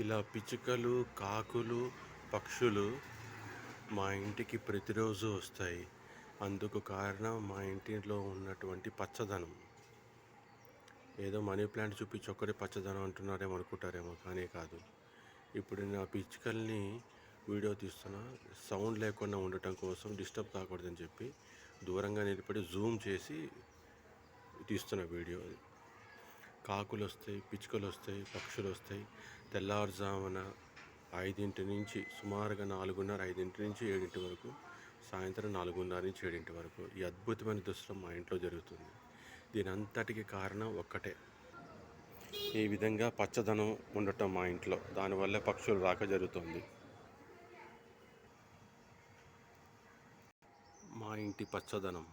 ఇలా పిచ్చుకలు కాకులు పక్షులు మా ఇంటికి ప్రతిరోజు వస్తాయి. అందుకు కారణం మా ఇంటిలో ఉన్నటువంటి పచ్చదనం. ఏదో మనీ ప్లాంట్ చూపించి ఒక్కడే పచ్చదనం అంటున్నారేమో అనుకుంటారేమో కానీ కాదు. ఇప్పుడు నా పిచ్చుకల్ని వీడియో తీస్తున్నా సౌండ్ లేకుండా ఉండటం కోసం డిస్టర్బ్ కాకూడదని చెప్పి దూరంగా నిలబడి జూమ్ చేసి తీస్తున్న వీడియో కాకులు వస్తాయి పిచ్చుకలు వస్తాయి పక్షులు వస్తాయి తెల్లవారుజామున ఐదింటి నుంచి సుమారుగా నాలుగున్నర ఐదింటి నుంచి ఏడింటి వరకు సాయంత్రం నాలుగున్నర నుంచి ఏడింటి వరకు ఈ అద్భుతమైన దృశ్యం మా ఇంట్లో జరుగుతుంది. దీని అంతటికి కారణం ఒక్కటే. ఈ విధంగా పచ్చదనం ఉండటం మా ఇంట్లో. దానివల్ల పక్షులు రాక జరుగుతుంది. మా ఇంటి పచ్చదనం.